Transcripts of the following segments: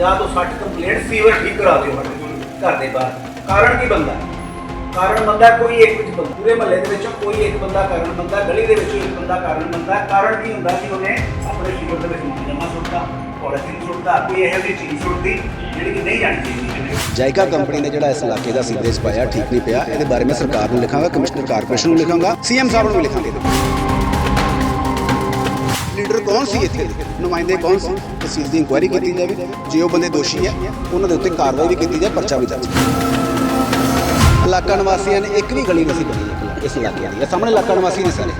50 ਤੋਂ 60 complaint sewer ਠੀਕ ਕਰਾ ਦਿਓ ਸਾਡੇ ਘਰ ਦੇ ਬਾਹਰ। ਕਾਰਨ ਕੀ ਬੰਦਾ? ਕਾਰਨ ਬੰਦਾ ਕੋਈ ਇੱਕ ਵਿੱਚ ਬੰਦਾ, ਪੂਰੇ ਮਹੱਲੇ ਦੇ ਵਿੱਚੋਂ ਕੋਈ ਇੱਕ ਬੰਦਾ ਕਾਰਨ ਬੰਦਾ, ਗਲੀ ਦੇ ਵਿੱਚੋਂ ਇੱਕ ਬੰਦਾ ਕਾਰਨ ਬੰਦਾ। ਕਾਰਨ ਕੀ ਹੁੰਦਾ ਕਿ ਉਹਨੇ? ਆਪਣੇ ਸੀਵਰ ਦੇ ਵਿੱਚ ਮੁਕਦਮਾ ਸੁੱਟਦਾ ਪੋਲੀਥੀਨ ਸੁੱਟਦਾ ਕੋਈ ਇਹੋ ਜਿਹੀ ਚੀਜ਼ ਸੁੱਟਦੀ ਜਿਹੜੀ ਕਿ ਨਹੀਂ ਜਾਣੀ ਚਾਹੀਦੀ ਜਾਇਕਾ ਕੰਪਨੀ ਨੇ ਜਿਹੜਾ ਇਸ ਇਲਾਕੇ ਦਾ ਸੀਵਰੇਜ ਪਾਇਆ ਠੀਕ ਨਹੀਂ ਪਿਆ, ਇਹਦੇ ਬਾਰੇ ਮੈਂ ਸਰਕਾਰ ਨੂੰ ਲਿਖਾਂਗਾ, ਕਮਿਸ਼ਨਰ ਕਾਰਪੋਰੇਸ਼ਨ ਨੂੰ ਲਿਖਾਂਗਾ, ਸੀਐਮ ਸਾਹਿਬ ਨੂੰ ਲਿਖਾਂਗੇ ਲੀਡਰ ਕੌਣ ਸੀ ਇੱਥੇ? ਦੇ ਨੁਮਾਇੰਦੇ ਕੌਣ ਸੀ? ਇਸ ਚੀਜ਼ ਦੀ ਇਨਕੁਆਇਰੀ ਕੀਤੀ ਜਾਵੇ। ਜੇ ਉਹ ਬੰਦੇ ਦੋਸ਼ੀ ਹੈ, ਉਹਨਾਂ ਦੇ ਉੱਤੇ ਕਾਰਵਾਈ ਵੀ ਕੀਤੀ ਜਾਵੇ, ਪਰਚਾ ਵੀ ਦਰਜ ਇਲਾਕਾ ਨਿਵਾਸੀਆਂ ਨੇ ਇੱਕ ਵੀ ਗਲੀ ਨਹੀਂ ਸੀ ਬਣੀ ਇੱਕ- ਇਸ ਇਲਾਕੇ ਦੀ। ਸਾਹਮਣੇ ਇਲਾਕਾ ਨਿਵਾਸੀ ਨੇ ਸਾਰੇ।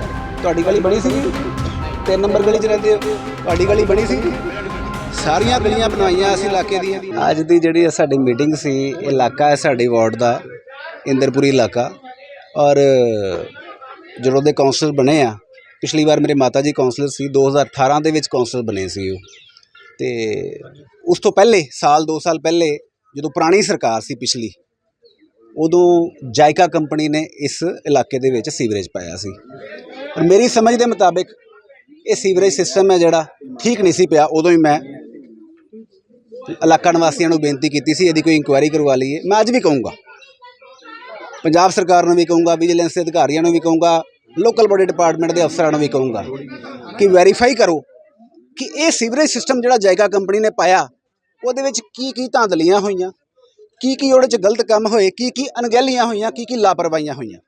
ਤੁਹਾਡੀ ਗਲੀ ਬਣੀ ਸੀ ਤਿੰਨ ਨੰਬਰ ਗਲੀ 'ਚ ਰਹਿੰਦੇ ਹੋ? ਤੁਹਾਡੀ ਗਲੀ ਬਣੀ ਸੀ ਸਾਰੀਆਂ ਗਲੀਆਂ ਬਣਾਈਆਂ ਅਸੀਂ ਇਲਾਕੇ ਦੀਆਂ। ਅੱਜ ਦੀ ਜਿਹੜੀ ਸਾਡੀ ਮੀਟਿੰਗ ਸੀ, ਇਲਾਕਾ ਹੈ ਸਾਡੇ ਵਾਰਡ ਦਾ, ਇੰਦਰਪੁਰੀ ਇਲਾਕਾ। ਔਰ ਜਦੋਂ ਦੇ ਕਾਉਂਸਲਰ ਬਣੇ ਆ ਪਿਛਲੀ ਵਾਰ ਮੇਰੇ ਮਾਤਾ ਜੀ ਕਾਉਂਸਲਰ ਸੀ 2018 ਦੇ ਵਿੱਚ ਕਾਉਂਸਲਰ ਬਣੇ ਸੀ ਉਹ। ਤੇ ਉਸ ਤੋਂ ਪਹਿਲੇ, ਸਾਲ 2 ਸਾਲ ਪਹਿਲੇ, ਜਦੋਂ ਪੁਰਾਣੀ ਸਰਕਾਰ ਸੀ ਪਿਛਲੀ, ਉਦੋਂ ਜਾਇਕਾ ਕੰਪਨੀ ਨੇ ਇਸ ਇਲਾਕੇ ਦੇ ਵਿੱਚ ਸੀਵਰੇਜ ਪਾਇਆ ਸੀ। ਔਰ ਮੇਰੀ ਸਮਝ ਦੇ ਮੁਤਾਬਿਕ ਇਹ ਸੀਵਰੇਜ ਸਿਸਟਮ ਹੈ ਜਿਹੜਾ ਠੀਕ ਨਹੀਂ ਸੀ ਪਿਆ, ਉਦੋਂ ਹੀ ਮੈਂ ਇਲਾਕਾ ਨਿਵਾਸੀਆਂ ਨੂੰ ਬੇਨਤੀ ਕੀਤੀ ਸੀ, ਇਹਦੀ ਕੋਈ ਇਨਕੁਆਇਰੀ ਕਰਵਾ ਲਈਏ। ਮੈਂ ਅੱਜ ਵੀ ਕਹੂੰਗਾ, ਪੰਜਾਬ ਸਰਕਾਰ ਨੂੰ ਵੀ ਕਹੂੰਗਾ ਵਿਜੀਲੈਂਸ ਦੇ ਅਧਿਕਾਰੀਆਂ ਨੂੰ ਵੀ ਕਹੂੰਗਾ ਲੋਕਲ ਬੋਡੀ ਡਿਪਾਰਟਮੈਂਟ ਦੇ ਅਫਸਰਾਂ ਨੂੰ ਵੀ ਕਹੂੰਗਾ ਕਿ ਵੈਰੀਫਾਈ ਕਰੋ ਕਿ ਇਹ ਸੀਵਰੇਜ ਸਿਸਟਮ ਜਿਹੜਾ ਜਾਇਕਾ ਕੰਪਨੀ ਨੇ ਪਾਇਆ, ਉਹਦੇ ਵਿੱਚ ਕੀ ਕੀ ਧਾਂਦਲੀਆਂ ਹੋਈਆਂ, ਕੀ ਕੀ ਉਹਦੇ 'ਚ ਗਲਤ ਕੰਮ ਹੋਏ, ਕੀ ਕੀ ਅਣਗਹਿਲੀਆਂ ਹੋਈਆਂ, ਕੀ ਕੀ ਲਾਪਰਵਾਹੀਆਂ ਹੋਈਆਂ।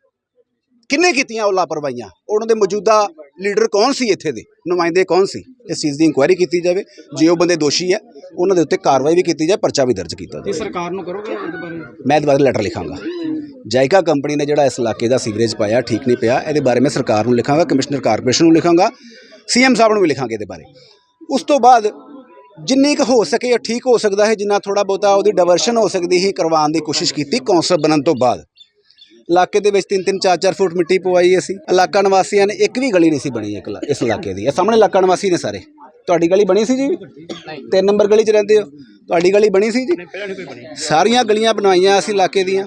ਕਿੰਨੇ ਕੀਤੀਆਂ ਉਹ ਲਾਪਰਵਾਹੀਆਂ? ਉਹਨਾਂ ਦੇ ਮੌਜੂਦਾ ਲੀਡਰ ਕੌਣ ਸੀ ਇੱਥੇ ਦੇ? ਨੁਮਾਇੰਦੇ ਕੌਣ ਸੀ? ਇਸ ਚੀਜ਼ ਦੀ ਇਨਕੁਆਇਰੀ ਕੀਤੀ ਜਾਵੇ। ਜੇ ਉਹ ਬੰਦੇ ਦੋਸ਼ੀ ਹੈ ਉਹਨਾਂ ਦੇ ਉੱਤੇ ਕਾਰਵਾਈ ਵੀ ਕੀਤੀ ਜਾਵੇ ਪਰਚਾ ਵੀ ਦਰਜ ਕੀਤਾ ਜਾਵੇ। ਸਰਕਾਰ ਨੂੰ ਕਰੋਗੇ ਇਹਦੇ ਬਾਰੇ? ਮੈਂ ਇਹਦੇ ਬਾਰੇ ਲੈਟਰ ਲਿਖਾਂਗਾ। ਜਾਇਕਾ ਕੰਪਨੀ ਨੇ ਜਿਹੜਾ ਇਸ ਇਲਾਕੇ ਦਾ ਸੀਵਰੇਜ ਪਾਇਆ ਠੀਕ ਨਹੀਂ ਪਿਆ ਇਹਦੇ ਬਾਰੇ ਮੈਂ ਸਰਕਾਰ ਨੂੰ ਲਿਖਾਂਗਾ ਕਮਿਸ਼ਨਰ ਕਾਰਪੋਰੇਸ਼ਨ ਨੂੰ ਲਿਖਾਂਗਾ ਸੀਐਮ ਸਾਹਿਬ ਨੂੰ ਵੀ ਲਿਖਾਂਗੇ ਇਹਦੇ ਬਾਰੇ। ਉਸ ਤੋਂ ਬਾਅਦ ਜਿੰਨੀ ਕੁ ਹੋ ਸਕੇ ਠੀਕ ਹੋ ਸਕਦਾ ਹੈ ਜਿੰਨਾ ਥੋੜਾ ਬਹੁਤਾ ਉਹਦੀ ਡਾਇਵਰਸ਼ਨ ਹੋ ਸਕਦੀ ਸੀ ਕਰਵਾਉਣ ਦੀ ਕੋਸ਼ਿਸ਼ ਕੀਤੀ ਕੌਂਸਲ ਬਣਨ ਤੋਂ ਬਾਅਦ। ਇਲਾਕੇ ਦੇ ਵਿੱਚ 3-3 4-4 ਫੁੱਟ ਮਿੱਟੀ ਪਵਾਈ ਅਸੀਂ। ਇਲਾਕਾ ਨਿਵਾਸੀਆਂ ਨੇ ਇੱਕ ਵੀ ਗਲੀ ਨਹੀਂ ਸੀ ਬਣੀ ਇੱਕ ਇਸ ਇਲਾਕੇ ਦੀ। ਇਹ ਸਾਹਮਣੇ ਇਲਾਕਾ ਨਿਵਾਸੀ ਨੇ ਸਾਰੇ। ਤੁਹਾਡੀ ਗਲੀ ਬਣੀ ਸੀ ਜੀ? ਤਿੰਨ ਨੰਬਰ ਗਲੀ 'ਚ ਰਹਿੰਦੇ ਹੋ? ਤੁਹਾਡੀ ਗਲੀ ਬਣੀ ਸੀ ਜੀ? ਸਾਰੀਆਂ ਗਲੀਆਂ ਬਣਵਾਈਆਂ ਅਸੀਂ ਇਲਾਕੇ ਦੀਆਂ।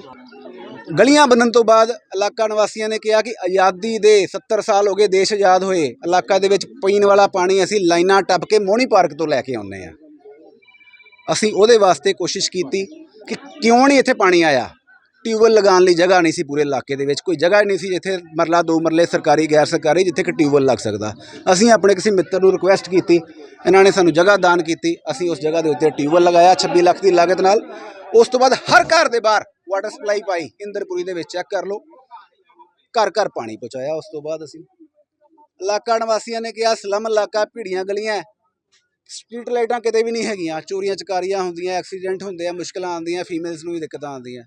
ਗਲੀਆਂ ਬਣਨ ਤੋਂ ਬਾਅਦ ਇਲਾਕਾ ਨਿਵਾਸੀਆਂ ਨੇ ਕਿਹਾ ਕਿ ਆਜ਼ਾਦੀ ਦੇ 70 ਸਾਲ ਹੋ ਗਏ ਦੇਸ਼ ਆਜ਼ਾਦ ਹੋਏ। ਇਲਾਕਾ ਦੇ ਵਿੱਚ ਪੀਣ ਵਾਲਾ ਪਾਣੀ ਅਸੀਂ ਲਾਈਨਾਂ ਟੱਪ ਕੇ ਮੋਹਣੀ ਪਾਰਕ ਤੋਂ ਲੈ ਕੇ ਆਉਂਦੇ ਆ ਅਸੀਂ ਉਹਦੇ ਵਾਸਤੇ ਕੋਸ਼ਿਸ਼ ਕੀਤੀ ਕਿ ਕਿਉਂ ਨਹੀਂ ਇੱਥੇ ਪਾਣੀ ਆਇਆ? ਟਿਊਬਵੈੱਲ ਲਗਾਉਣ ਲਈ ਜਗ੍ਹਾ ਨਹੀਂ ਸੀ ਪੂਰੇ ਇਲਾਕੇ ਦੇ ਵਿੱਚ, ਕੋਈ ਜਗ੍ਹਾ ਹੀ ਨਹੀਂ ਸੀ ਜਿੱਥੇ ਮਰਲਾ ਦੋ ਮਰਲੇ ਸਰਕਾਰੀ, ਗੈਰ ਸਰਕਾਰੀ ਜਿੱਥੇ ਕਿ ਟਿਊਬਵੈੱਲ ਲੱਗ ਸਕਦਾ। ਅਸੀਂ ਆਪਣੇ ਕਿਸੇ ਮਿੱਤਰ ਨੂੰ ਰਿਕੁਐਸਟ ਕੀਤੀ, ਇਹਨਾਂ ਨੇ ਸਾਨੂੰ ਜਗ੍ਹਾ ਦਾਨ ਕੀਤੀ, ਅਸੀਂ ਉਸ ਜਗ੍ਹਾ ਦੇ ਉੱਤੇ ਟਿਊਬਵੈੱਲ ਲਗਾਇਆ 26 ਲੱਖ ਦੀ ਲਾਗਤ ਨਾਲ। ਉਸ ਤੋਂ ਬਾਅਦ ਹਰ ਘਰ ਦੇ ਬਾਹਰ ਵਾਟਰ ਸਪਲਾਈ ਪਾਈ, ਇੰਦਰਪੁਰੀ ਦੇ ਵਿੱਚ ਚੈੱਕ ਕਰ ਲਓ। ਘਰ ਘਰ ਪਾਣੀ ਪਹੁੰਚਾਇਆ, ਉਸ ਤੋਂ ਬਾਅਦ ਅਸੀਂ ਇਲਾਕਾ ਨਿਵਾਸੀਆਂ ਨੇ ਕਿਹਾ, ਸਲਮ ਇਲਾਕਾ, ਭੀੜੀਆਂ ਗਲੀਆਂ ਸਟਰੀਟ ਲਾਈਟਾਂ ਕਿਤੇ ਵੀ ਨਹੀਂ ਹੈਗੀਆਂ, ਚੋਰੀਆਂ ਚਕਾਰੀਆਂ ਹੁੰਦੀਆਂ ਐਕਸੀਡੈਂਟ ਹੁੰਦੇ ਆ, ਮੁਸ਼ਕਲਾਂ ਆਉਂਦੀਆਂ ਫੀਮੇਲਸ ਨੂੰ ਵੀ ਦਿੱਕਤਾਂ ਆਉਂਦੀਆਂ।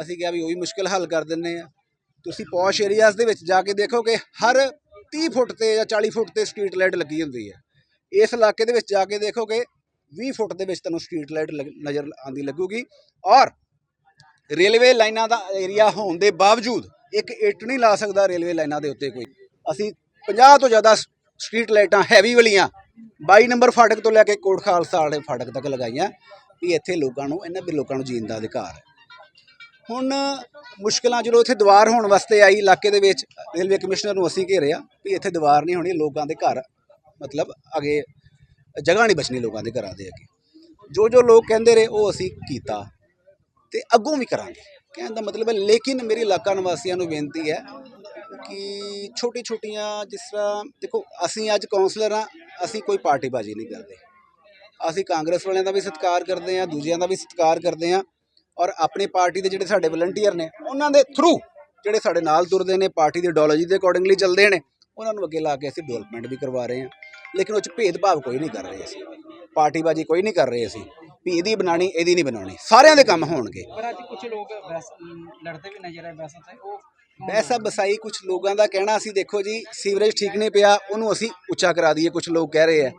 ਅਸੀਂ ਕਿਹਾ ਵੀ ਉਹੀ ਵੀ ਮੁਸ਼ਕਲ ਹੱਲ ਕਰ ਦਿੰਨੇ ਆ। ਤੁਸੀਂ ਪੌਸ਼ ਏਰੀਆਜ਼ ਦੇ ਵਿੱਚ ਜਾ ਕੇ ਦੇਖੋ ਕਿ ਹਰ 30 ਫੁੱਟ ਤੇ ਜਾਂ 40 ਫੁੱਟ ਤੇ ਸਟਰੀਟ ਲਾਈਟ ਲੱਗੀ ਹੁੰਦੀ ਹੈ। ਇਸ ਇਲਾਕੇ ਦੇ ਵਿੱਚ ਜਾ ਕੇ ਦੇਖੋਗੇ 20 ਫੁੱਟ ਦੇ ਵਿੱਚ ਤੁਹਾਨੂੰ ਸਟਰੀਟ ਲਾਈਟ ਨਜ਼ਰ ਆਉਂਦੀ ਲੱਗੂਗੀ। ਔਰ ਰੇਲਵੇ ਲਾਈਨਾਂ ਦਾ ਏਰੀਆ ਹੋਣ ਦੇ ਬਾਵਜੂਦ ਇੱਕ ਇੱਟ ਨਹੀਂ ਲਾ ਸਕਦਾ ਰੇਲਵੇ ਲਾਈਨਾਂ ਦੇ ਉੱਤੇ ਕੋਈ। ਅਸੀਂ 50 ਤੋਂ ਜ਼ਿਆਦਾ ਸਟਰੀਟ ਲਾਈਟਾਂ ਹੈਵੀ ਵਾਲੀਆਂ 22 ਨੰਬਰ ਫਾਟਕ ਤੋਂ ਲੈ ਕੇ ਕੋਟ ਖਾਲਸਾ ਵਾਲੇ ਫਾਟਕ ਤੱਕ ਲਗਾਈਆਂ ਵੀ ਇੱਥੇ ਲੋਕਾਂ ਨੂੰ, ਇਹਨਾਂ ਵੀ ਲੋਕਾਂ ਨੂੰ ਜੀਣ ਦਾ ਅਧਿਕਾਰ ਹੈ। ਹੁਣ ਮੁਸ਼ਕਲਾਂ ਜਦੋਂ ਇੱਥੇ ਦੀਵਾਰ ਹੋਣ ਵਾਸਤੇ ਆਈ ਇਲਾਕੇ ਦੇ ਵਿੱਚ, ਰੇਲਵੇ ਕਮਿਸ਼ਨਰ ਨੂੰ ਅਸੀਂ ਘੇਰਿਆ ਵੀ ਇੱਥੇ ਦੀਵਾਰ ਨਹੀਂ ਹੋਣੀ, ਲੋਕਾਂ ਦੇ ਘਰ, ਮਤਲਬ ਅਗੇ ਜਗ੍ਹਾ ਨਹੀਂ ਬਚਣੀ ਲੋਕਾਂ ਦੇ ਘਰਾਂ ਦੇ ਅੱਗੇ। ਜੋ ਜੋ ਲੋਕ ਕਹਿੰਦੇ ਰਹੇ, ਉਹ ਅਸੀਂ ਕੀਤਾ ਤੇ ਅੱਗੋਂ ਵੀ ਕਰਾਂਗੇ। ਕਹਿਣ ਦਾ ਮਤਲਬ ਹੈ, ਲੇਕਿਨ ਮੇਰੀ ਇਲਾਕਾ ਨਿਵਾਸੀਆਂ ਨੂੰ ਬੇਨਤੀ ਹੈ ਕਿ ਛੋਟੀ ਛੋਟੀਆਂ ਜਿਸ ਤਰ੍ਹਾਂ, ਦੇਖੋ ਅਸੀਂ ਅੱਜ ਕਾਉਂਸਲਰ ਆ ਅਸੀਂ ਕੋਈ ਪਾਰਟੀਬਾਜ਼ੀ ਨਹੀਂ ਕਰਦੇ। ਅਸੀਂ ਕਾਂਗਰਸ ਵਾਲਿਆਂ ਦਾ ਵੀ ਸਤਿਕਾਰ ਕਰਦੇ ਆ ਦੂਜਿਆਂ ਦਾ ਵੀ ਸਤਿਕਾਰ ਕਰਦੇ ਆ ਔਰ ਆਪਣੀ ਪਾਰਟੀ ਦੇ ਜਿਹੜੇ ਸਾਡੇ ਵਲੰਟੀਅਰ ਨੇ ਉਹਨਾਂ ਦੇ ਥਰੂ ਜਿਹੜੇ ਸਾਡੇ ਨਾਲ ਤੁਰਦੇ ਨੇ ਪਾਰਟੀ ਦੀ ਆਈਡੀਓਲੋਜੀ ਦੇ ਅਕੋਰਡਿੰਗਲੀ ਚੱਲਦੇ ਨੇ ਉਹਨਾਂ ਨੂੰ ਅੱਗੇ ਲਾ ਕੇ ਅਸੀਂ ਡਿਵੈਲਪਮੈਂਟ ਵੀ ਕਰਵਾ ਰਹੇ ਹਾਂ। ਲੇਕਿਨ ਉਹ ਚ ਭੇਦਭਾਵ ਕੋਈ ਨਹੀਂ ਕਰ ਰਹੇ ਅਸੀਂ। ਪਾਰਟੀਬਾਜ਼ੀ ਕੋਈ ਨਹੀਂ ਕਰ ਰਹੇ ਅਸੀਂ। ਵੀ ਇਹਦੀ ਬਣਾਣੀ ਇਹਦੀ ਨਹੀਂ ਬਣਾਉਣੀ। ਸਾਰਿਆਂ ਦੇ ਕੰਮ ਹੋਣਗੇ। ਪਰ ਅੱਜ ਕੁਝ ਲੋਕ ਲੜਦੇ ਵੀ ਨਜ਼ਰ ਆਏ ਵੈਸੇ ਤਾਂ ਉਹ ਵੈਸਾ ਬਸਾਈ ਕੁਝ ਲੋਕਾਂ ਦਾ ਕਹਿਣਾ ਸੀ ਦੇਖੋ ਜੀ ਸੀਵਰੇਜ ਠੀਕ ਨਹੀਂ ਪਿਆ ਉਹਨੂੰ ਅਸੀਂ ਉੱਚਾ ਕਰਾ ਦਈਏ ਕੁਝ ਲੋਕ ਕਹਿ ਰਹੇ ਆ।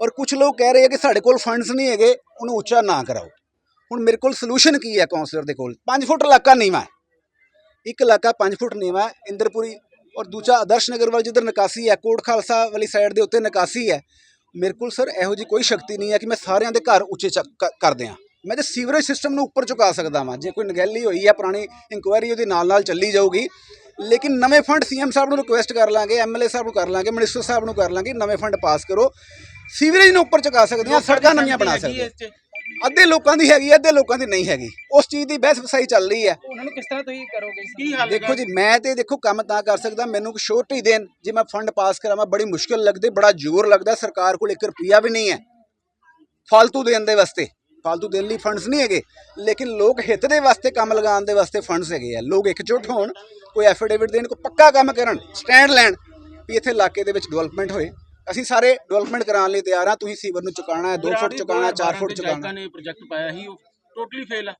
ਔਰ ਕੁਝ ਲੋਕ ਕਹਿ ਰਹੇ ਆ ਕਿ ਸਾਡੇ ਕੋਲ ਫੰਡਸ ਨਹੀਂ ਹੈਗੇ ਉਹਨੂੰ ਉੱਚਾ ਨਾ ਕਰਾਓ। ਹੁਣ ਮੇਰੇ ਕੋਲ ਸੋਲੂਸ਼ਨ ਕੀ ਹੈ ਕਾਉਂਸਲਰ ਦੇ ਕੋਲ? 5 ਫੁੱਟ ਇਲਾਕਾ ਨੀਵਾਂ ਹੈ ਇੱਕ ਇਲਾਕਾ 5 ਫੁੱਟ ਨੀਵਾਂ ਹੈ ਇੰਦਰਪੁਰੀ ਔਰ ਦੂਜਾ ਆਦਰਸ਼ ਨਗਰ ਵੱਲ ਜਿੱਧਰ ਨਿਕਾਸੀ ਹੈ, ਕੋਟ ਖਾਲਸਾ ਵਾਲੀ ਸਾਈਡ ਦੇ ਉੱਤੇ ਨਿਕਾਸੀ ਹੈ, ਮੇਰੇ ਕੋਲ ਸਰ ਇਹੋ ਜੀ ਕੋਈ ਸ਼ਕਤੀ ਨਹੀਂ ਹੈ ਕਿ ਮੈਂ ਸਾਰਿਆਂ ਦੇ ਘਰ ਉੱਚੇ ਚੱਕ ਕ- ਕਰ ਦਿਆਂ। ਮੈਂ ਤੇ ਸੀਵਰੇਜ ਸਿਸਟਮ ਨੂੰ ਉੱਪਰ ਚੁਕਾ ਸਕਦਾ ਵਾਂ। ਜੇ ਕੋਈ ਨਗੈਲੀ ਹੋਈ ਹੈ ਪੁਰਾਣੀ ਇਨਕੁਆਇਰੀ ਉਹਦੇ ਨਾਲ ਨਾਲ ਚੱਲੀ ਜਾਊਗੀ, ਲੇਕਿਨ ਨਵੇਂ ਫੰਡ ਸੀਐਮ ਸਾਹਿਬ ਨੂੰ ਰਿਕੁਐਸਟ ਕਰ ਲਾਂਗੇ ਐਮਐਲਏ ਸਾਹਿਬ ਨੂੰ ਕਰ ਲਾਂਗੇ ਮਿਨਿਸਟਰ ਸਾਹਿਬ ਨੂੰ ਕਰ ਲਾਂਗੇ, ਨਵੇਂ ਫੰਡ ਪਾਸ ਕਰੋ। ਸੀਵਰੇਜ ਨੂੰ ਉੱਪਰ ਚੁਕਾ ਸਕਦੇ ਹਾਂ, ਸੜਕਾਂ ਨਵੀਆਂ ਬਣਾ ਸਕਦੇ ਹਾਂ। ਅੱਧੇ ਲੋਕਾਂ ਦੀ ਹੈਗੀ ਅੱਧੇ ਲੋਕਾਂ ਦੀ ਨਹੀਂ ਹੈਗੀ। ਉਸ ਚੀਜ਼ ਦੀ ਬਹਿਸ ਵਸਾਈ ਚੱਲ ਰਹੀ ਹੈ। ਉਹਨਾਂ ਨੂੰ ਕਿਸ ਤਰ੍ਹਾਂ ਤੁਸੀਂ ਕਰੋਗੇ ਕੀ ਹਾਲ ਦੇਖੋ ਜੀ ਮੈਂ ਤੇ ਦੇਖੋ ਕੰਮ ਤਾਂ ਕਰ ਸਕਦਾ ਮੈਨੂੰ ਕੋਈ ਛੋਟੀ ਦੇਣ ਜੇ ਮੈਂ ਫੰਡ ਪਾਸ ਕਰਾਵਾਂ ਬੜੀ ਮੁਸ਼ਕਲ ਲੱਗਦੀ ਬੜਾ ਜ਼ੋਰ ਲੱਗਦਾ ਸਰਕਾਰ ਕੋਲ 1 ਰੁਪਿਆ ਵੀ ਨਹੀਂ ਹੈ। ਫालतू ਦੇਣ ਦੇ ਵਾਸਤੇ ਫालतू ਦੇਣ ਲਈ ਫੰਡਸ ਨਹੀਂ ਹੈਗੇ ਲੇਕਿਨ ਲੋਕ ਹਿੱਤ ਦੇ ਵਾਸਤੇ ਕੰਮ ਲਗਾਉਣ ਦੇ ਵਾਸਤੇ ਫੰਡਸ ਹੈਗੇ ਆ। ਲੋਕ ਇਕਜੁੱਟ ਹੋਣ ਕੋਈ ਐਫੀਡੇਵਿਟ ਦੇਣ ਕੋਈ ਪੱਕਾ ਕੰਮ ਕਰਨ ਸਟੈਂਡ ਲੈਣ ਵੀ ਇੱਥੇ ਇਲਾਕੇ ਦੇ ਵਿੱਚ ਡਿਵੈਲਪਮੈਂਟ ਹੋਏ। ਅਸੀਂ ਸਾਰੇ ਡਿਵੈਲਪਮੈਂਟ ਕਰਾਉਣ ਲਈ ਤਿਆਰ ਹਾਂ। ਤੁਸੀਂ ਸੀਵਰ ਨੂੰ ਚੁਕਾਉਣਾ ਹੈ 2 ਫੁੱਟ ਚੁਕਾਉਣਾ 4 ਫੁੱਟ ਚੁਕਾਉਣਾ। ਨੇ ਪ੍ਰੋਜੈਕਟ ਪਾਇਆ ਸੀ ਉਹ ਟੋਟਲੀ ਫੇਲ ਹੈ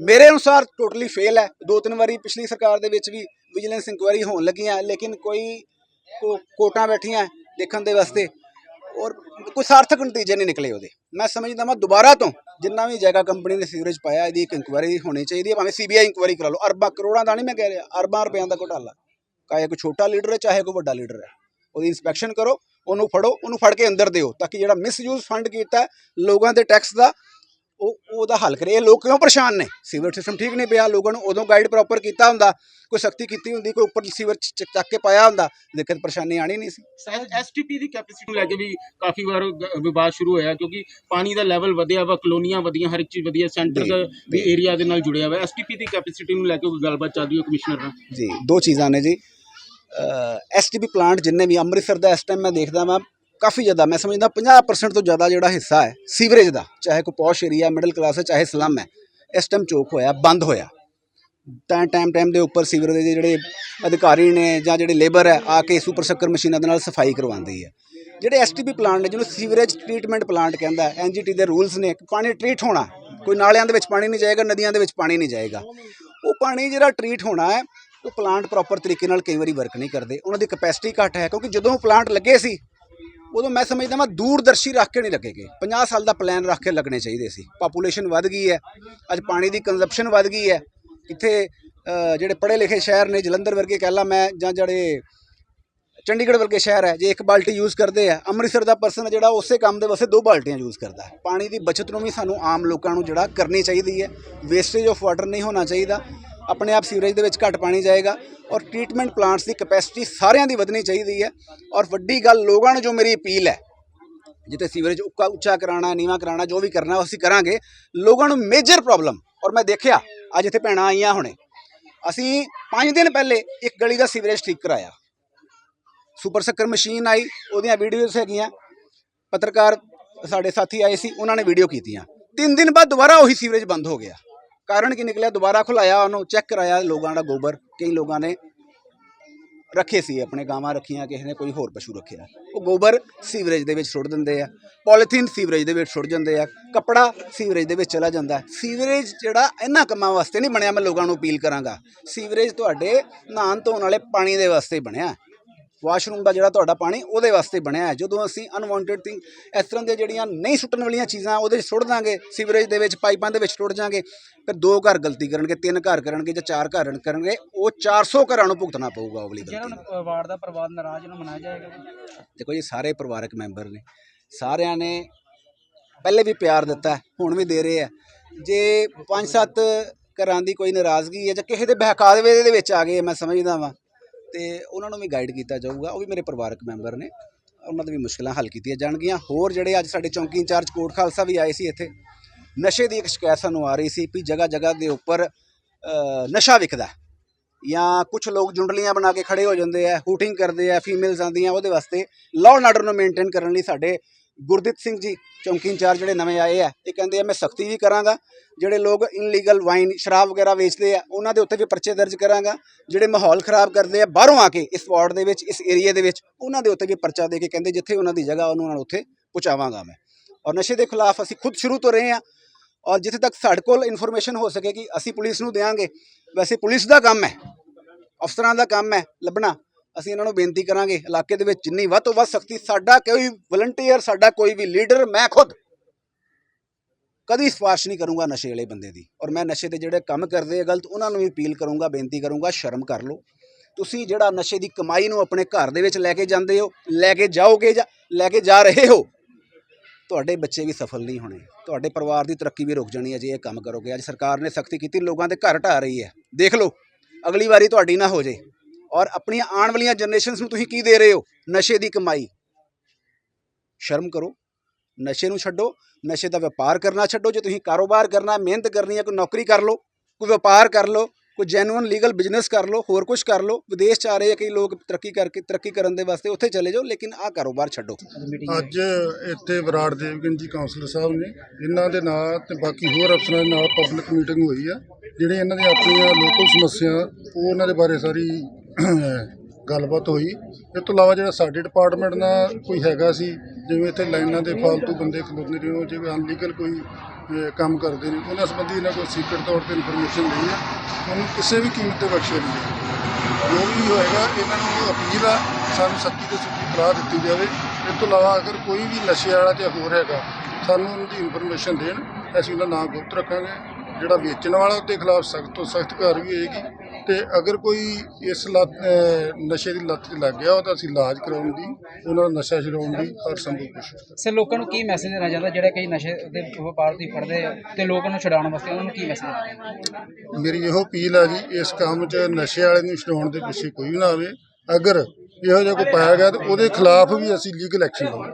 ਮੇਰੇ ਅਨੁਸਾਰ ਟੋਟਲੀ ਫੇਲ ਹੈ। ਦੋ ਤਿੰਨ ਵਾਰੀ ਪਿਛਲੀ ਸਰਕਾਰ ਦੇ ਵਿੱਚ ਵੀ ਵਿਜੀਲੈਂਸ ਇਨਕੁਆਇਰੀ ਹੋਣ ਲੱਗੀਆਂ ਲੇਕਿਨ ਕੋਈ ਕੋ- ਕੋਰਟਾਂ ਬੈਠੀਆਂ ਦੇਖਣ ਦੇ ਵਾਸਤੇ ਔਰ ਕੋਈ ਸਾਰਥਕ ਨਤੀਜੇ ਨਹੀਂ ਨਿਕਲੇ ਉਹਦੇ। ਮੈਂ ਸਮਝਦਾ ਮੈਂ ਦੁਬਾਰਾ ਤੋਂ ਜਿੰਨਾ ਵੀ ਜੈਗਾ ਕੰਪਨੀ ਨੇ ਸੀਵਰੇਜ ਪਾਇਆ ਇਹਦੀ ਇੱਕ ਇਨਕੁਆਇਰੀ ਹੋਣੀ ਚਾਹੀਦੀ ਹੈ ਭਾਵੇਂ ਸੀਬੀਆਈ ਇਨਕੁਆਇਰੀ ਕਰਾ ਲਓ। ਅਰਬਾਂ ਕਰੋੜਾਂ ਦਾ ਨਹੀਂ ਮੈਂ ਕਹਿ ਰਿਹਾ ਅਰਬਾਂ ਰੁਪਿਆਂ ਦਾ ਘੁਟਾਲਾ। ਚਾਹੇ ਕੋਈ ਛੋਟਾ ਲੀਡਰ ਹੈ ਚਾਹੇ ਕੋਈ ਵੱਡਾ ਲੀਡਰ ਹੈ। ਉਹਦੀ ਇਨਸਪੈਕਸ਼ਨ ਕਰੋ ਉਹਨੂੰ ਫੜੋ ਉਹਨੂੰ ਫੜ ਕੇ ਅੰਦਰ ਦਿਓ ਤਾਂ ਕਿ ਜਿਹੜਾ ਮਿਸਯੂਜ਼ ਫੰਡ ਕੀਤਾ ਲੋਕਾਂ ਦੇ ਟੈਕਸ ਦਾ ਉਹ ਉਹਦਾ ਹੱਲ ਕਰੇ। ਇਹ ਲੋਕ ਕਿਉਂ ਪਰੇਸ਼ਾਨ ਨੇ? ਸੀਵਰ ਸਿਸਟਮ ਠੀਕ ਨਹੀਂ ਪਿਆ ਲੋਕਾਂ ਨੂੰ ਉਦੋਂ ਗਾਈਡ ਪ੍ਰੋਪਰ ਕੀਤਾ ਹੁੰਦਾ। ਕੋਈ ਸਖਤੀ ਕੀਤੀ ਹੁੰਦੀ ਕੋਈ ਉੱਪਰ ਸੀਵਰ ਚੱਕ ਕੇ ਪਾਇਆ ਹੁੰਦਾ। ਦਿੱਕਤ ਪਰੇਸ਼ਾਨੀ ਆਣੀ ਨਹੀਂ ਸੀ। ਐਸਟੀਪੀ ਦੀ ਕੈਪੈਸਿਟੀ ਨੂੰ ਲੈ ਕੇ ਵੀ ਕਾਫੀ ਵਾਰ ਵਿਵਾਦ ਸ਼ੁਰੂ ਹੋਇਆ ਕਿਉਂਕਿ ਪਾਣੀ ਦਾ ਲੈਵਲ ਵਧਿਆ ਵਾ ਕਲੋਨੀਆਂ ਵਧੀਆਂ ਹਰ ਇੱਕ ਚੀਜ਼ ਵਧੀਆ ਸੈਂਟਰ ਦਾ। ਏਰੀਆ ਦੇ ਨਾਲ ਜੁੜਿਆ ਹੋਇਆ ਐਸਟੀਪੀ ਦੀ ਕੈਪੈਸਿਟੀ ਨੂੰ ਲੈ ਕੇ ਕੋਈ ਗੱਲਬਾਤ ਚੱਲ ਰਹੀ ਹੈ ਕਮਿਸ਼ਨਰ ਨਾਲ? ਜੀ ਦੋ ਚੀਜ਼ਾਂ ਨੇ ਜੀ। ਐਸਟੀਪੀ ਪਲਾਂਟ ਜਿੰਨੇ ਵੀ ਅੰਮ੍ਰਿਤਸਰ ਦਾ ਇਸ ਟਾਈਮ ਮੈਂ ਦੇਖਦਾ ਵਾਂ, ਕਾਫੀ ਜ਼ਿਆਦਾ, ਮੈਂ ਸਮਝਦਾ 50% ਤੋਂ ਜ਼ਿਆਦਾ ਜਿਹੜਾ ਹਿੱਸਾ ਹੈ ਸੀਵਰੇਜ ਦਾ, ਚਾਹੇ ਕੋਈ ਪੌਸ਼ ਏਰੀਆ ਮਿਡਲ ਕਲਾਸ ਹੈ, ਚਾਹੇ ਸਲਮ ਹੈ, ਇਸ ਟਾਈਮ ਚੋਕ ਹੋਇਆ, ਬੰਦ ਹੋਇਆ। ਤਾਂ ਟਾਈਮ ਟਾਈਮ ਦੇ ਉੱਪਰ ਸੀਵਰੇਜ ਦੇ ਜਿਹੜੇ ਅਧਿਕਾਰੀ ਨੇ ਜਾਂ ਜਿਹੜੇ ਲੇਬਰ ਹੈ, ਆ ਕੇ ਸੁਪਰ ਸ਼ੱਕਰ ਮਸ਼ੀਨਾਂ ਦੇ ਨਾਲ ਸਫ਼ਾਈ ਕਰਵਾਉਂਦੀ ਹੈ। ਜਿਹੜੇ ਐਸਟੀਪੀ ਪਲਾਂਟ ਨੇ, ਜਿਹਨੂੰ ਸੀਵਰੇਜ ਟ੍ਰੀਟਮੈਂਟ ਪਲਾਂਟ ਕਹਿੰਦਾ ਹੈ ਐਨਜੀਟੀ ਦੇ ਰੂਲਸ ਨੇ, ਕਿ ਪਾਣੀ ਟ੍ਰੀਟ ਹੋਣਾ, ਕੋਈ ਨਾਲਿਆਂ ਦੇ ਵਿੱਚ ਪਾਣੀ ਨਹੀਂ ਜਾਏਗਾ, ਨਦੀਆਂ ਦੇ ਵਿੱਚ ਪਾਣੀ ਨਹੀਂ ਜਾਏਗਾ। ਉਹ ਪਾਣੀ ਜਿਹੜਾ ਟ੍ਰੀਟ ਹੋਣਾ ਹੈ ਉਹ ਪਲਾਂਟ ਪ੍ਰੋਪਰ ਤਰੀਕੇ ਨਾਲ ਕਈ ਵਾਰੀ ਵਰਕ ਨਹੀਂ ਕਰਦੇ। ਉਹਨਾਂ ਦੀ ਕਪੈਸਿਟੀ ਘੱਟ ਹੈ, ਕਿਉਂਕਿ ਜਦੋਂ ਪਲਾਂਟ ਲੱਗੇ ਸੀ, ਉਦੋਂ ਮੈਂ ਸਮਝਦਾ ਮੈਂ ਦੂਰਦਰਸ਼ੀ ਰੱਖ ਕੇ ਨਹੀਂ ਲੱਗੇਗੇ। 50 ਸਾਲ ਦਾ ਪਲਾਨ ਰੱਖ ਕੇ ਲੱਗਣੇ ਚਾਹੀਦੇ ਸੀ। ਪਾਪੂਲੇਸ਼ਨ ਵੱਧ ਗਈ ਹੈ, ਅੱਜ ਪਾਣੀ ਦੀ ਕੰਜ਼ੰਪਸ਼ਨ ਵੱਧ ਗਈ ਹੈ। ਇੱਥੇ ਜਿਹੜੇ ਪੜ੍ਹੇ ਲਿਖੇ ਸ਼ਹਿਰ ਨੇ, ਜਲੰਧਰ ਵਰਗੇ ਕਹਿ ਲਾ ਮੈਂ, ਜਾਂ ਜਿਹੜੇ ਚੰਡੀਗੜ੍ਹ ਵਰਗੇ ਸ਼ਹਿਰ ਹੈ, ਜੇ ਇੱਕ ਬਾਲਟੀ ਯੂਜ਼ ਕਰਦੇ ਆ, ਅੰਮ੍ਰਿਤਸਰ ਦਾ ਪਰਸਨ ਜਿਹੜਾ ਉਸੇ ਕੰਮ ਦੇ ਵਾਸਤੇ ਦੋ ਬਾਲਟੀਆਂ ਯੂਜ਼ ਕਰਦਾ ਹੈ। ਪਾਣੀ ਦੀ ਬਚਤ ਨੂੰ ਵੀ ਸਾਨੂੰ ਆਮ ਲੋਕਾਂ ਨੂੰ ਜਿਹੜਾ ਕਰਨੀ ਚਾਹੀਦੀ ਹੈ। ਵੇਸਟੇਜ ਆਫ ਵਾਟਰ ਨਹੀਂ ਹੋਣਾ ਚਾਹੀਦਾ। ਆਪਣੇ ਆਪ ਸੀਵਰੇਜ ਦੇ ਵਿੱਚ ਘੱਟ ਪਾਣੀ ਜਾਏਗਾ ਔਰ ਟ੍ਰੀਟਮੈਂਟ ਪਲਾਂਟਸ ਦੀ ਕਪੈਸਿਟੀ ਸਾਰਿਆਂ ਦੀ ਵਧਣੀ ਚਾਹੀਦੀ ਹੈ ਔਰ ਵੱਡੀ ਗੱਲ ਲੋਕਾਂ ਨੂੰ ਜੋ ਮੇਰੀ ਅਪੀਲ ਹੈ, ਜਿੱਥੇ ਸੀਵਰੇਜ ਉੱਕਾ ਉੱਚਾ ਕਰਾਉਣਾ, ਨੀਵਾ ਕਰਾਉਣਾ, ਜੋ ਵੀ ਕਰਨਾ ਉਹ ਅਸੀਂ ਕਰਾਂਗੇ, ਲੋਕਾਂ ਨੂੰ ਮੇਜਰ ਪ੍ਰੋਬਲਮ ਔਰ ਮੈਂ ਦੇਖਿਆ, ਅੱਜ ਇੱਥੇ ਭੈਣਾਂ ਆਈਆਂ ਹੁਣੇ, ਅਸੀਂ 5 ਦਿਨ ਪਹਿਲੇ ਇੱਕ ਗਲੀ ਦਾ ਸੀਵਰੇਜ ਠੀਕ ਕਰਾਇਆ। ਸੁਪਰ ਸ਼ੱਕਰ ਮਸ਼ੀਨ ਆਈ, ਉਹਦੀਆਂ ਵੀਡੀਓਜ਼ ਹੈਗੀਆਂ, ਪੱਤਰਕਾਰ ਸਾਡੇ ਸਾਥੀ ਆਏ ਸੀ, ਉਹਨਾਂ ਨੇ ਵੀਡੀਓ ਕੀਤੀਆਂ। ਤਿੰਨ ਦਿਨ ਬਾਅਦ ਦੁਬਾਰਾ ਉਹੀ ਸੀਵਰੇਜ ਬੰਦ ਹੋ ਗਿਆ। ਕਾਰਨ ਕੀ ਨਿਕਲਿਆ? ਦੁਬਾਰਾ ਖੁਲਾਇਆ ਉਹਨੂੰ ਚੈੱਕ ਕਰਾਇਆ ਲੋਕਾਂ ਦਾ ਗੋਬਰ, ਕਈ ਲੋਕਾਂ ਨੇ ਰੱਖੇ ਸੀ, ਆਪਣੇ ਗਾਵਾਂ ਰੱਖੀਆਂ, ਕਿਸੇ ਨੇ ਕੋਈ ਹੋਰ ਪਸ਼ੂ ਰੱਖਿਆ। ਉਹ ਗੋਬਰ ਸੀਵਰੇਜ ਦੇ ਵਿੱਚ ਸੁੱਟ ਦਿੰਦੇ ਆ, ਪੋਲੀਥੀਨ ਸੀਵਰੇਜ ਦੇ ਵਿੱਚ ਸੁੱਟ ਜਾਂਦੇ ਆ, ਕਪੜਾ ਸੀਵਰੇਜ ਦੇ ਵਿੱਚ ਚਲਾ ਜਾਂਦਾ। ਸੀਵਰੇਜ ਜਿਹੜਾ ਇਹਨਾਂ ਕੰਮਾਂ ਵਾਸਤੇ ਨਹੀਂ ਬਣਿਆ, ਮੈਂ ਲੋਕਾਂ ਨੂੰ ਅਪੀਲ ਕਰਾਂਗਾ। ਸੀਵਰੇਜ ਤੁਹਾਡੇ ਨਹਾਉਣ ਧੋਣ ਵਾਲੇ ਪਾਣੀ ਦੇ ਵਾਸਤੇ ਬਣਿਆ। ਵਾਸ਼ਰੂਮ ਦਾ ਜਿਹੜਾ ਤੁਹਾਡਾ ਪਾਣੀ ਉਹਦੇ ਵਾਸਤੇ ਬਣਿਆ ਹੈ। ਜਦੋਂ ਅਸੀਂ ਅਨਵਾਂਟਡ ਥਿੰਗ ਇਸ ਤਰ੍ਹਾਂ ਦੇ ਜਿਹੜੀਆਂ ਨਹੀਂ ਸੁੱਟਣ ਵਾਲੀਆਂ ਚੀਜ਼ਾਂ ਉਹਦੇ 'ਚ ਸੁੱਟ ਦਾਂਗੇ ਸੀਵਰੇਜ ਦੇ ਵਿੱਚ ਪਾਈਪਾਂ ਦੇ ਵਿੱਚ ਸੁੱਟ ਜਾਾਂਗੇ ਫਿਰ ਦੋ ਘਰ ਗਲਤੀ ਕਰਨਗੇ ਤਿੰਨ ਘਰ ਕਰਨਗੇ ਜਾਂ ਚਾਰ ਘਰ ਕਰਨਗੇ ਉਹ 400 ਘਰਾਂ ਨੂੰ ਭੁਗਤਣਾ ਪਊਗਾ ਜਿਹੜਾ ਗਲਤੀ ਅ, ਵਾਰਡ ਦਾ ਪਰਿਵਾਰ ਨਾਰਾਜ਼ ਨੂੰ ਮਨਾਇਆ ਜਾਏਗਾ। ਦੇਖੋ ਜੀ ਸਾਰੇ ਪਰਿਵਾਰਕ ਮੈਂਬਰ ਨੇ ਸਾਰਿਆਂ ਨੇ ਪਹਿਲੇ ਵੀ ਪਿਆਰ ਦਿੱਤਾ ਹੁਣ ਵੀ ਦੇ ਰਹੇ ਆ। ਜੇ ਪੰਜ ਸੱਤ ਘਰਾਂ ਦੀ ਕੋਈ ਨਾਰਾਜ਼ਗੀ ਹੈ ਜਾਂ ਕਿਸੇ ਦੇ ਬਹਿਕਾਵੇ ਦੇ ਵਿੱਚ ਆ ਗਏ ਮੈਂ ਸਮਝਦਾ ਵਾਂ ਅਤੇ ਉਹਨਾਂ ਨੂੰ ਵੀ ਗਾਈਡ ਕੀਤਾ ਜਾਊਗਾ, ਉਹ ਵੀ ਮੇਰੇ ਪਰਿਵਾਰਕ ਮੈਂਬਰ ਨੇ, ਉਹਨਾਂ ਦੀ ਵੀ ਮੁਸ਼ਕਿਲਾਂ ਹੱਲ ਕੀਤੀਆਂ ਜਾਣਗੀਆਂ। ਹੋਰ ਜਿਹੜੇ ਅੱਜ ਸਾਡੇ ਚੌਂਕੀ ਇੰਚਾਰਜ ਕੋਟ ਖਾਲਸਾ ਵੀ ਆਏ ਸੀ ਇੱਥੇ, ਨਸ਼ੇ ਦੀ ਇੱਕ ਸ਼ਿਕਾਇਤ ਸਾਨੂੰ ਆ ਰਹੀ ਸੀ ਵੀ ਜਗ੍ਹਾ ਜਗ੍ਹਾ ਦੇ ਉੱਪਰ ਨਸ਼ਾ ਵਿਕਦਾ ਜਾਂ ਕੁਝ ਲੋਕ ਜੁੰਡਲੀਆਂ ਬਣਾ ਕੇ ਖੜੇ ਹੋ ਜਾਂਦੇ ਆ, ਹੂਟਿੰਗ ਕਰਦੇ ਆ, ਫੀਮੇਲਸ ਆਉਂਦੀਆਂ, ਉਹਦੇ ਵਾਸਤੇ ਲਾਅ ਐਂਡ ਆਰਡਰ ਨੂੰ ਮੇਨਟੇਨ ਕਰਨ ਲਈ ਸਾਡੇ ਗੁਰਦਿੱਤ ਸਿੰਘ ਜੀ ਚੌਂਕੀ ਇੰਚਾਰਜ ਜਿਹੜੇ ਨਵੇਂ ਆਏ ਆ, ਇਹ ਕਹਿੰਦੇ ਆ, ਮੈਂ ਸਖਤੀ ਵੀ ਕਰਾਂਗਾ, ਜਿਹੜੇ ਲੋਕ ਇਨਲੀਗਲ ਵਾਈਨ ਸ਼ਰਾਬ ਵਗੈਰਾ ਵੇਚਦੇ ਆ, ਉਹਨਾਂ ਦੇ ਉੱਤੇ ਵੀ ਪਰਚੇ ਦਰਜ ਕਰਾਂਗਾ, ਜਿਹੜੇ ਮਾਹੌਲ ਖਰਾਬ ਕਰਦੇ ਆ, ਬਾਹਰੋਂ ਆ ਕੇ ਇਸ ਵਾਰਡ ਦੇ ਵਿੱਚ, ਇਸ ਏਰੀਆ ਦੇ ਵਿੱਚ, ਉਹਨਾਂ ਦੇ ਉੱਤੇ ਵੀ ਪਰਚਾ ਦੇ ਕੇ ਕਹਿੰਦੇ, ਜਿੱਥੇ ਉਹਨਾਂ ਦੀ ਜਗ੍ਹਾ, ਉਹਨੂੰ ਨਾਲ ਉੱਥੇ ਪਹੁੰਚਾਵਾਂਗਾ ਮੈਂ। ਔਰ ਨਸ਼ੇ ਦੇ ਖਿਲਾਫ ਅਸੀਂ ਖੁਦ ਸ਼ੁਰੂ ਤੋਂ ਰਹੇ ਆ ਔਰ ਜਿੱਥੇ ਤੱਕ ਸਾਡੇ ਕੋਲ ਇਨਫੋਰਮੇਸ਼ਨ ਹੋ ਸਕੇ ਕਿ ਅਸੀਂ ਪੁਲਿਸ ਨੂੰ ਦੇਵਾਂਗੇ ਵੈਸੇ ਪੁਲਿਸ ਦਾ ਕੰਮ ਹੈ, ਅਫਸਰਾਂ ਦਾ ਕੰਮ ਹੈ ਲੱਭਣਾ। ਅਸੀਂ ਇਹਨਾਂ ਨੂੰ ਬੇਨਤੀ ਕਰਾਂਗੇ ਇਲਾਕੇ ਦੇ ਵਿੱਚ ਜਿੰਨੀ ਵੱਧ ਤੋਂ ਵੱਧ ਸਖਤੀ ਸਾਡਾ ਕੋਈ ਵਲੰਟੀਅਰ ਸਾਡਾ ਕੋਈ ਵੀ ਲੀਡਰ ਮੈਂ ਖੁਦ ਕਦੀ ਸਿਫਾਰਿਸ਼ ਨਹੀਂ ਕਰੂੰਗਾ ਨਸ਼ੇ ਵਾਲੇ ਬੰਦੇ ਦੀ। ਔਰ ਮੈਂ ਨਸ਼ੇ ਦੇ ਜਿਹੜੇ ਕੰਮ ਕਰਦੇ ਆ, ਗਲਤ, ਉਹਨਾਂ ਨੂੰ ਵੀ ਅਪੀਲ ਕਰੂੰਗਾ, ਬੇਨਤੀ ਕਰੂੰਗਾ, ਸ਼ਰਮ ਕਰ ਲਓ। ਤੁਸੀਂ ਜਿਹੜਾ ਨਸ਼ੇ ਦੀ ਕਮਾਈ ਨੂੰ ਆਪਣੇ ਘਰ ਦੇ ਵਿੱਚ ਲੈ ਕੇ ਜਾਂਦੇ ਹੋ, ਲੈ ਕੇ ਜਾਓਗੇ ਜਾਂ ਲੈ ਕੇ ਜਾ ਰਹੇ ਹੋ, ਤੁਹਾਡੇ ਬੱਚੇ ਵੀ ਸਫਲ ਨਹੀਂ ਹੋਣੇ। ਤੁਹਾਡੇ ਪਰਿਵਾਰ ਦੀ ਤਰੱਕੀ ਵੀ ਰੁਕ ਜਾਣੀ ਹੈ ਜੇ ਇਹ ਕੰਮ ਕਰੋਗੇ। ਅੱਜ ਸਰਕਾਰ ਨੇ ਸਖਤੀ ਕੀਤੀ, ਲੋਕਾਂ ਦੇ ਘਰ ਢਾਹ ਰਹੀ ਹੈ। ਦੇਖ ਲਓ, ਅਗਲੀ ਵਾਰੀ ਤੁਹਾਡੀ ਨਾ ਹੋ ਜੇ। ਔਰ ਆਪਣੀਆਂ ਆਉਣ ਵਾਲੀਆਂ ਜਨਰੇਸ਼ਨਸ ਨੂੰ ਤੁਸੀਂ ਕੀ ਦੇ ਰਹੇ ਹੋ? ਨਸ਼ੇ ਦੀ ਕਮਾਈ। ਸ਼ਰਮ ਕਰੋ। ਨਸ਼ੇ ਨੂੰ ਛੱਡੋ। ਨਸ਼ੇ ਦਾ ਵਪਾਰ ਕਰਨਾ ਛੱਡੋ। ਜੇ ਤੁਸੀਂ ਕਾਰੋਬਾਰ ਕਰਨਾ, ਮਿਹਨਤ ਕਰਨੀ ਹੈ, ਕੋਈ ਨੌਕਰੀ ਕਰ ਲਓ, ਕੋਈ ਵਪਾਰ ਕਰ ਲਓ, ਕੋਈ ਜੈਨੂਇਨ ਲੀਗਲ ਬਿਜ਼ਨਸ ਕਰ ਲਓ, ਹੋਰ ਕੁਝ ਕਰ ਲਓ, ਵਿਦੇਸ਼ ਚ ਆ ਰਹੇ ਆ ਕਈ ਲੋਕ ਤਰੱਕੀ ਕਰਕੇ, ਤਰੱਕੀ ਕਰਨ ਦੇ ਵਾਸਤੇ, ਉੱਥੇ ਚਲੇ ਜਾਓ, ਲੇਕਿਨ ਆਹ ਕਾਰੋਬਾਰ ਛੱਡੋ। ਅੱਜ ਇੱਥੇ ਬਰਾੜ ਦੇਵਗਨ ਜੀ ਕਾਉਂਸਲਰ ਸਾਹਿਬ ਨੇ, ਇਹਨਾਂ ਦੇ ਨਾਲ ਤੇ ਬਾਕੀ ਹੋਰ ਅਫਸਰਾਂ ਦੇ ਨਾਲ ਪਬਲਿਕ ਮੀਟਿੰਗ ਹੋਈ ਆ, ਜਿਹੜੇ ਇਹਨਾਂ ਦੀਆਂ ਆਪਣੀਆਂ ਲੋਕਲ ਸਮੱਸਿਆ, ਉਹ ਉਹਨਾਂ ਦੇ ਬਾਰੇ ਸਾਰੀ ਗੱਲਬਾਤ ਹੋਈ। ਇਸ ਤੋਂ ਇਲਾਵਾ ਜਿਹੜਾ ਸਾਡੇ ਡਿਪਾਰਟਮੈਂਟ ਨਾਲ ਕੋਈ ਹੈਗਾ ਸੀ ਜਿਵੇਂ ਇੱਥੇ ਲਾਈਨਾਂ ਦੇ ਫਾਲਤੂ ਬੰਦੇ ਖਲੋਤੇ ਨੇ ਉਹ ਜਿਵੇਂ ਅਨਲੀਗਲ ਕੋਈ ਅਹ, ਕੰਮ ਕਰਦੇ ਨੇ ਉਹਨਾਂ ਸੰਬੰਧੀ ਇਹਨਾਂ ਕੋਲ ਸੀਕ੍ਰੇਟ ਤੌਰ ਤੇ ਇਨਫੋਰਮੇਸ਼ਨ ਲਈ ਹੈ। ਉਹਨੂੰ ਕਿਸੇ ਵੀ ਕੀਮਤ ਤੇ ਬਖਸ਼ਿਆ ਨਹੀਂ ਜਾਏਗਾ। ਜੋ ਵੀ ਹੋਏਗਾ ਇਹਨਾਂ ਨੂੰ ਅਪੀਲ ਆ ਸਾਨੂੰ ਸੱਚੀ ਤੇ ਸੁੱਕੀ ਸਲਾਹ ਦਿੱਤੀ ਜਾਵੇ। ਇਸ ਤੋਂ ਇਲਾਵਾ ਅਗਰ ਕੋਈ ਵੀ ਨਸ਼ੇ ਵਾਲਾ ਜਾਂ ਹੋਰ ਹੈਗਾ ਸਾਨੂੰ ਉਹਨਾਂ ਦੀ ਇਨਫੋਰਮੇਸ਼ਨ ਦੇਣ। ਅਸੀਂ ਉਹਦਾ ਨਾਮ ਗੁਪਤ ਰੱਖਾਂਗੇ। ਜਿਹੜਾ ਵੇਚਣ ਵਾਲਾ ਉਹਦੇ ਖਿਲਾਫ ਸਖਤ ਤੋਂ ਸਖਤ ਕਾਰਵਾਈ ਹੋਏਗੀ। ਤੇ ਅਗਰ ਕੋਈ ਇਸ ਲੱਤ ਨਸ਼ੇ ਦੀ ਲੱਤ 'ਚ ਲੱਗ ਗਿਆ ਉਹ ਤਾਂ ਅਸੀਂ ਇਲਾਜ ਕਰਾਉਣ ਦੀ ਉਹਨਾਂ ਦਾ ਨਸ਼ਾ ਛਡਾਉਣ ਦੀ ਹਰ ਸੰਭਵ ਕੋਸ਼ਿਸ਼ ਕਰਾਂਗੇ। ਸਰ ਲੋਕਾਂ ਨੂੰ ਕੀ ਮੈਸੇਜ ਦੇਣਾ ਚਾਹੁੰਦਾ? ਜਿਹੜੇ ਕਈ ਨਸ਼ੇ ਦੇ ਵਪਾਰ ਦੀ ਫੜਦੇ ਆ ਤੇ ਲੋਕਾਂ ਨੂੰ ਛਡਾਉਣ ਵਾਸਤੇ ਉਹਨਾਂ ਨੂੰ ਕੀ ਮੈਸੇਜ ਮੇਰੀ ਇਹੋ ਅਪੀਲ ਹੈ ਜੀ ਇਸ ਕੰਮ 'ਚ ਨਸ਼ੇ ਵਾਲੇ ਨੂੰ ਛਡਾਉਣ ਦੇ ਪਿੱਛੇ ਕੋਈ ਨਾ ਆਵੇ। ਅਗਰ ਇਹੋ ਜਿਹਾ ਕੋਈ ਪਾਇਆ ਗਿਆ ਤਾਂ ਉਹਦੇ ਖਿਲਾਫ ਵੀ ਅਸੀਂ ਲੀਗਲ ਐਕਸ਼ਨ ਲਵਾਂਗੇ।